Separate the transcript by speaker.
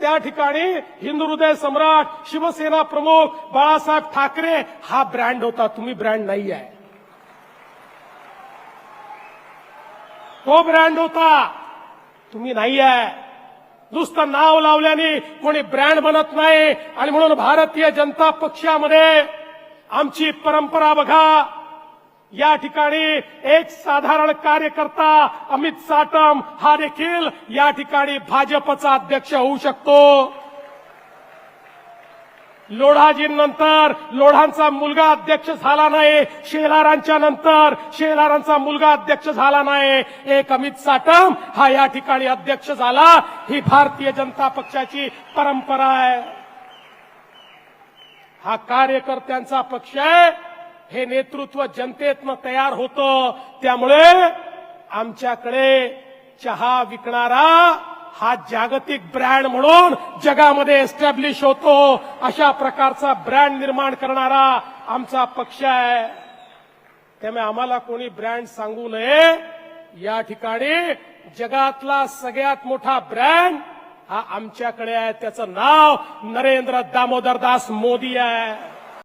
Speaker 1: त्या ठिकाणी हिंदू हृदय सम्राट शिवसेना प्रमुख बाळासाहेब ठाकरे हा ब्रँड होता. तुम्ही ब्रँड नाही आहे तो ब्रँड होता. तुम्ही नाही आहे नुसतं नाव लावल्याने कोणी ब्रँड बनत नाही. आणि म्हणून भारतीय जनता पक्षामध्ये आमची परंपरा बघा. या ठिकाणी एक साधारण कार्यकर्ता अमित साटम हा देखील या ठिकाणी भाजपचा अध्यक्ष होऊ शकतो. लोढाजींनंतर लोढांचा मुलगा अध्यक्ष झाला नाही शेलारांच्या नंतर शेलारांचा मुलगा अध्यक्ष झाला नाही. एक अमित साटम हा या ठिकाणी अध्यक्ष झाला. ही भारतीय जनता पक्षाची परंपरा आहे. हा कार्यकर्त्यांचा पक्ष आहे. हे नेतृत्व जनतेतनं तयार होतं. त्यामुळे आमच्याकडे चहा विकणारा हा जागतिक ब्रँड म्हणून जगामध्ये एस्टॅब्लिश होतो. अशा प्रकारचा ब्रँड निर्माण करणारा आमचा पक्ष आहे. त्यामुळे आम्हाला कोणी ब्रँड सांगू नये. या ठिकाणी जगातला सगळ्यात मोठा ब्रँड हा आमच्याकडे आहे. त्याचं नाव नरेंद्र दामोदरदास मोदी आहे.